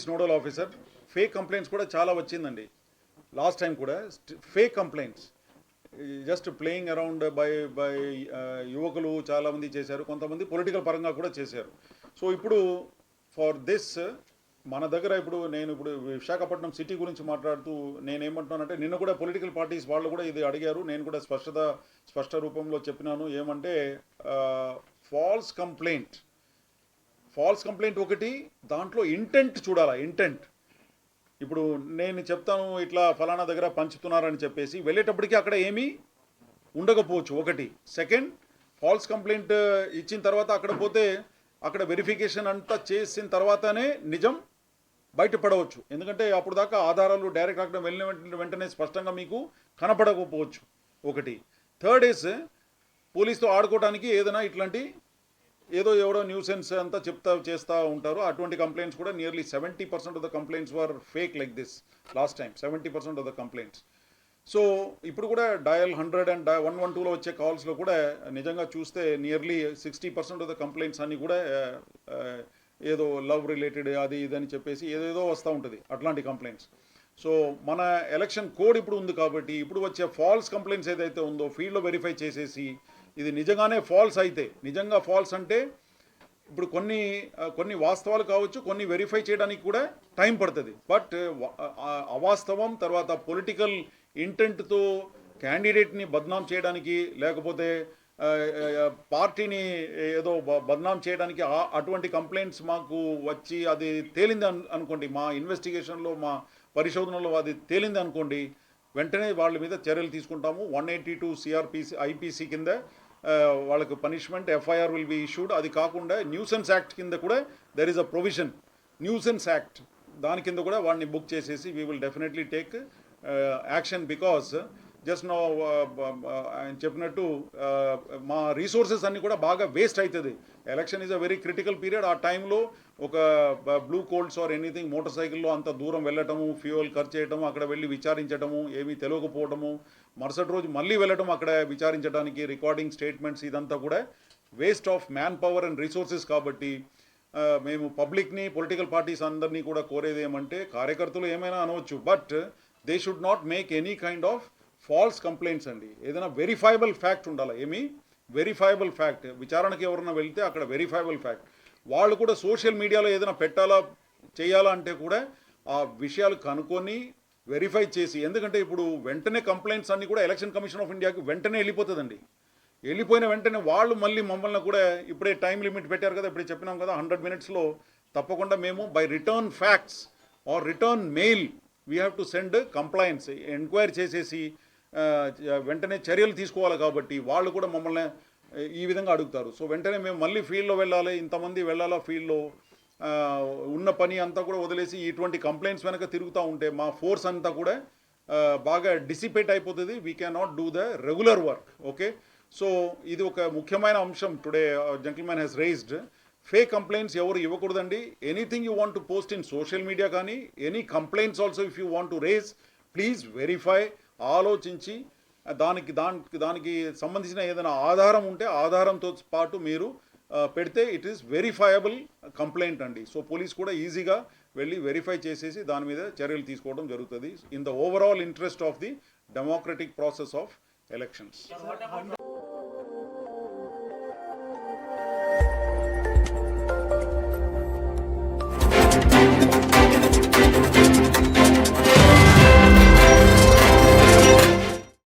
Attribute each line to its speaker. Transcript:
Speaker 1: Police nodal officer fake complaints కూడా చాలా వచ్చిందండి. లాస్ట్ టైం కూడా fake complaints just playing around by by యువకులు చాలామంది చేశారు కొంతమంది పొలిటికల్ పరంగా కూడా చేశారు. సో ఇప్పుడు ఫర్ దిస్ మన దగ్గర ఇప్పుడు నేను ఇప్పుడు విశాఖపట్నం సిటీ గురించి మాట్లాడుతూ నేనేమంటున్నానంటే నిన్న కూడా పొలిటికల్ పార్టీస్ వాళ్ళు కూడా ఇది అడిగారు నేను కూడా స్పష్టత స్పష్ట రూపంలో చెప్పినాను. ఏమంటే ఫాల్స్ కంప్లైంట్ ఫాల్స్ కంప్లైంట్ ఒకటి దాంట్లో ఇంటెంట్ చూడాలా ఇంటెంట్. ఇప్పుడు నేను చెప్తాను ఇట్లా ఫలానా దగ్గర పంచుతున్నారని చెప్పేసి వెళ్ళేటప్పటికి అక్కడ ఏమీ ఉండకపోవచ్చు ఒకటి. సెకండ్ ఫాల్స్ కంప్లైంట్ ఇచ్చిన తర్వాత అక్కడ పోతే అక్కడ వెరిఫికేషన్ అంతా చేసిన తర్వాతనే నిజం బయటపడవచ్చు. ఎందుకంటే అప్పుడు దాకా ఆధారాలు డైరెక్ట్ అక్కడ వెళ్ళిన వెంటనే వెంటనే స్పష్టంగా మీకు కనపడకపోవచ్చు ఒకటి. థర్డ్ ఇస్ పోలీస్తో ఆడుకోవడానికి ఏదైనా ఇట్లాంటి ఏదో ఎవడో న్యూసెన్స్ అంతా చెప్తా చేస్తూ ఉంటారు. అటువంటి కంప్లైంట్స్ కూడా nearly seventy percent of the complaints were fake like this last time seventy percent of the complaints so ఇప్పుడు కూడా dial hundred and one one టూలో వచ్చే కాల్స్లో కూడా నిజంగా చూస్తే nearly sixty percent of the complaints అన్నీ కూడా ఏదో లవ్ రిలేటెడ్ అది ఇది అని చెప్పేసి ఏదేదో వస్తూ ఉంటుంది అట్లాంటి కంప్లైంట్స్ సో మన ఎలక్షన్ కోడ్ ఇప్పుడు ఉంది కాబట్టి ఇప్పుడు వచ్చే ఫాల్స్ కంప్లైంట్స్ ఏదైతే ఉందో ఫీల్డ్లో వెరిఫై చేసేసి ఇది నిజంగానే ఫాల్స్ అయితే. నిజంగా ఫాల్స్ అంటే ఇప్పుడు కొన్ని కొన్ని వాస్తవాలు కావచ్చు కొన్ని వెరిఫై చేయడానికి కూడా టైం పడుతుంది. బట్ అవాస్తవం తర్వాత పొలిటికల్ ఇంటెంట్తో క్యాండిడేట్ని బద్నాం చేయడానికి లేకపోతే పార్టీని ఏదో బ- బద్నాం చేయడానికి అటువంటి కంప్లైంట్స్ మాకు వచ్చి అది తేలింది అనుకోండి. మా ఇన్వెస్టిగేషన్లో మా పరిశోధనలో అది తేలింది అనుకోండి. వెంటనే వాళ్ళ మీద చర్యలు తీసుకుంటాము. One eighty two CrPC IPC కింద వాళ్ళకు punishment FIR will be issued అది కాకుండా న్యూసెన్స్ యాక్ట్ కింద కూడా there is a provision nuisance act దాని కింద కూడా వాడిని బుక్ చేసేసి we will definitely take action because just నా ఆయన చెప్పినట్టు మా రీసోర్సెస్ అన్నీ కూడా బాగా వేస్ట్ అవుతుంది election is a very critical period ఆ టైంలో ఒక blue colds or anything motor సైకిల్లో అంత దూరం వెళ్ళటము ఫ్యూయల్ ఖర్చు చేయటము అక్కడ వెళ్ళి విచారించడము ఏమీ తెలియకపోవడము మరుసటి రోజు మళ్ళీ వెళ్ళటం అక్కడ విచారించడానికి రికార్డింగ్ స్టేట్మెంట్స్ ఇదంతా కూడా waste of man power and resources కాబట్టి మేము పబ్లిక్ని పొలిటికల్ పార్టీస్ అందరినీ కూడా కోరేది ఏమంటే కార్యకర్తలు ఏమైనా అనవచ్చు but they should not make any kind of false complaints అండి. ఏదైనా వెరిఫైబుల్ ఫ్యాక్ట్ ఉండాలి? ఏమి? వెరిఫైబుల్ ఫ్యాక్ట్ విచారణకి ఎవరైనా వెళ్తే అక్కడ వెరిఫైబుల్ ఫ్యాక్ట్ వాళ్ళు కూడా సోషల్ మీడియాలో ఏదైనా పెట్టాలా చేయాలా అంటే కూడా ఆ విషయాలు కనుక్కొని వెరిఫై చేసి ఎందుకంటే ఇప్పుడు వెంటనే కంప్లైంట్స్ అన్నీ కూడా ఎలక్షన్ కమిషన్ ఆఫ్ ఇండియాకి వెంటనే వెళ్ళిపోతుందండి. వెళ్ళిపోయిన వెంటనే వాళ్ళు మళ్ళీ మమ్మల్ని కూడా ఇప్పుడే టైం లిమిట్ పెట్టారు కదా ఇప్పుడే చెప్పినాం కదా హండ్రెడ్ మినిట్స్లో తప్పకుండా మేము by return facts or return mail we have to send complaints enquiry చేసేసి వెంటనే చర్యలు తీసుకోవాలి కాబట్టి వాళ్ళు కూడా మమ్మల్ని ఈ విధంగా అడుగుతారు. సో వెంటనే మేము మళ్ళీ ఫీల్డ్లో వెళ్ళాలి ఇంతమంది వెళ్ళాలా ఫీల్డ్లో ఉన్న పని అంతా కూడా వదిలేసి ఇటువంటి కంప్లైంట్స్ వెనక తిరుగుతూ ఉంటే మా ఫోర్స్ అంతా కూడా బాగా డిసిపేట్ అయిపోతుంది. We can not do the regular work okay so ఇది ఒక ముఖ్యమైన అంశం today gentlemen has raised fake complaints ఎవరు ఇవ్వకూడదండి. Anything you want to post in social media కానీ any complaints also if you want to raise please verify ఆలోచించి దానికి దానికి దానికి సంబంధించిన ఏదైనా ఆధారం ఉంటే ఆధారంతో పాటు మీరు పెడితే ఇట్ ఈస్ వెరిఫైయబుల్ కంప్లైంట్ అండి. సో పోలీస్ కూడా ఈజీగా వెళ్ళి వెరిఫై చేసేసి దాని మీద చర్యలు తీసుకోవడం జరుగుతుంది. In the overall interest of the democratic process of elections